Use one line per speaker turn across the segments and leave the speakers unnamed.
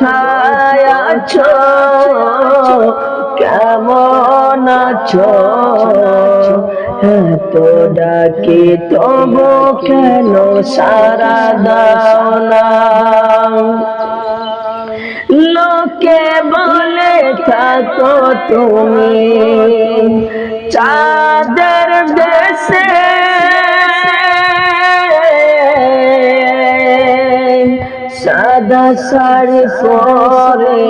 কোথায় আছো? কেমন আছো? এত ডাকে তবু কেন সারা দাও লোকে বলে থাকো তুমি। চাঁদের দেশে সাদা শাড়ি পরে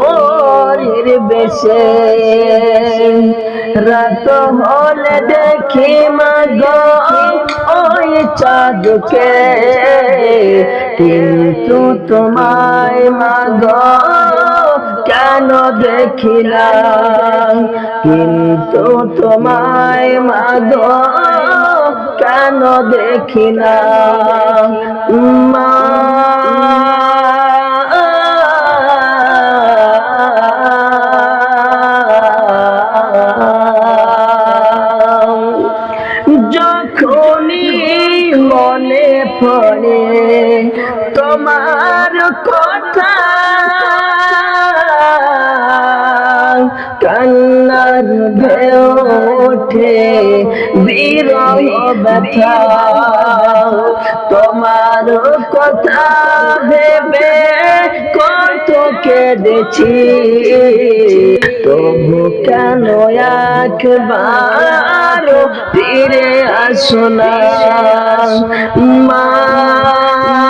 পরির বেশে। রাত হলে দেখি মাগ ওই চাঁদকে। কিন্তু তোমায় মাগ কেন দেখিলাম? কিন্তু তোমায় মাগ কেন দেখিলাম? মা মনে পড়ে তোমার কথা। কান্নার বিরহ ব্যথা। তোমার কথা ভেবে কত কেঁদেছি। তবু কেন একবার ফিরে আসো না। মা।